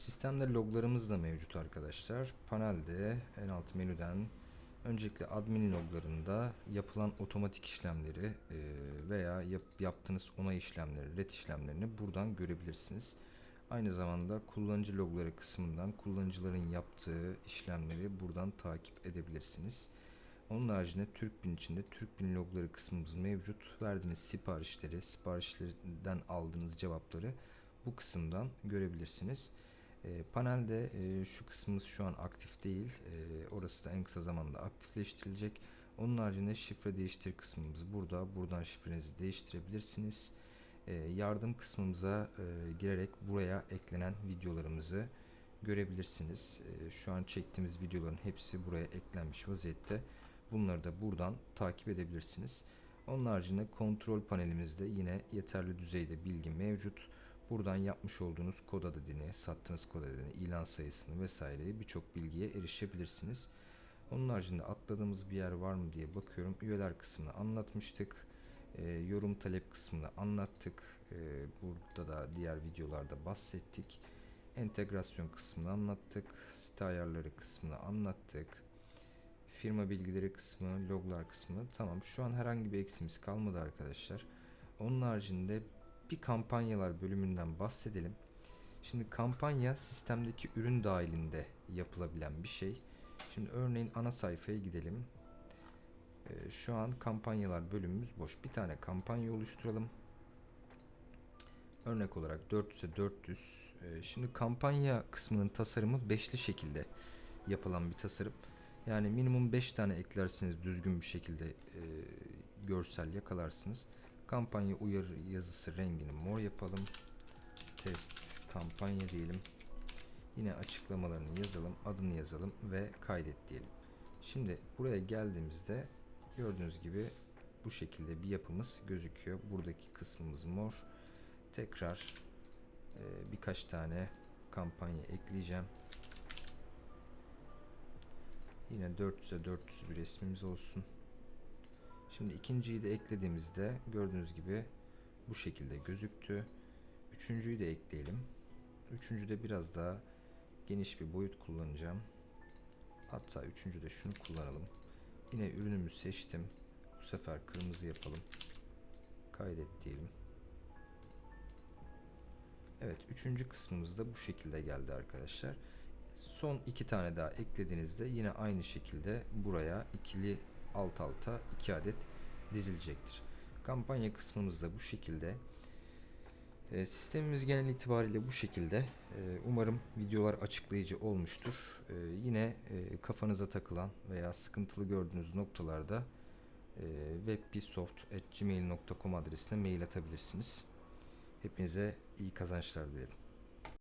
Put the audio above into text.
Sistemde loglarımız da mevcut arkadaşlar. Panelde en alt menüden öncelikle admin loglarında yapılan otomatik işlemleri e, veya yap- yaptığınız onay işlemleri, ret işlemlerini buradan görebilirsiniz. Aynı zamanda kullanıcı logları kısmından kullanıcıların yaptığı işlemleri buradan takip edebilirsiniz. Onun haricinde Türkbin içinde Türkbin logları kısmımız mevcut. Verdiğiniz siparişleri, siparişlerden aldığınız cevapları bu kısımdan görebilirsiniz. E, panelde e, şu kısmımız şu an aktif değil. E, orası da en kısa zamanda aktifleştirilecek. Onun haricinde şifre değiştir kısmımız burada. Buradan şifrenizi değiştirebilirsiniz. E, yardım kısmımıza e, girerek buraya eklenen videolarımızı görebilirsiniz. E, şu an çektiğimiz videoların hepsi buraya eklenmiş vaziyette. Bunları da buradan takip edebilirsiniz. Onun haricinde kontrol panelimizde yine yeterli düzeyde bilgi mevcut. Buradan yapmış olduğunuz kod adedini, sattığınız kod adedini, ilan sayısını vesaireyi birçok bilgiye erişebilirsiniz. Onun haricinde atladığımız bir yer var mı diye bakıyorum. Üyeler kısmını anlatmıştık. E, yorum talep kısmını anlattık. E, burada da diğer videolarda bahsettik. Entegrasyon kısmını anlattık. Site ayarları kısmını anlattık. Firma bilgileri kısmı, loglar kısmı. Tamam şu an herhangi bir eksimiz kalmadı arkadaşlar. Onun haricinde bir kampanyalar bölümünden bahsedelim. Şimdi kampanya sistemdeki ürün dahilinde yapılabilen bir şey. Şimdi örneğin ana sayfaya gidelim. Ee, şu an kampanyalar bölümümüz boş. Bir tane kampanya oluşturalım. Örnek olarak 400'e 400. Ee, şimdi kampanya kısmının tasarımı beşli şekilde yapılan bir tasarım. Yani minimum 5 tane eklersiniz düzgün bir şekilde e, görsel yakalarsınız. Kampanya uyarı yazısı rengini mor yapalım. Test kampanya diyelim. Yine açıklamalarını yazalım, adını yazalım ve kaydet diyelim. Şimdi buraya geldiğimizde gördüğünüz gibi bu şekilde bir yapımız gözüküyor. Buradaki kısmımız mor. Tekrar e, birkaç tane kampanya ekleyeceğim. Yine 400'e 400 bir resmimiz olsun. Şimdi ikinciyi de eklediğimizde gördüğünüz gibi bu şekilde gözüktü. Üçüncüyü de ekleyelim. Üçüncüde biraz daha geniş bir boyut kullanacağım. Hatta üçüncüde şunu kullanalım. Yine ürünümü seçtim. Bu sefer kırmızı yapalım. Kaydet diyelim. Evet üçüncü kısmımız da bu şekilde geldi arkadaşlar. Son iki tane daha eklediğinizde yine aynı şekilde buraya ikili alt alta iki adet dizilecektir. Kampanya kısmımız da bu şekilde. E, sistemimiz genel itibariyle bu şekilde. E, umarım videolar açıklayıcı olmuştur. E, yine e, kafanıza takılan veya sıkıntılı gördüğünüz noktalarda e, webpisoft.gmail.com adresine mail atabilirsiniz. Hepinize iyi kazançlar dilerim.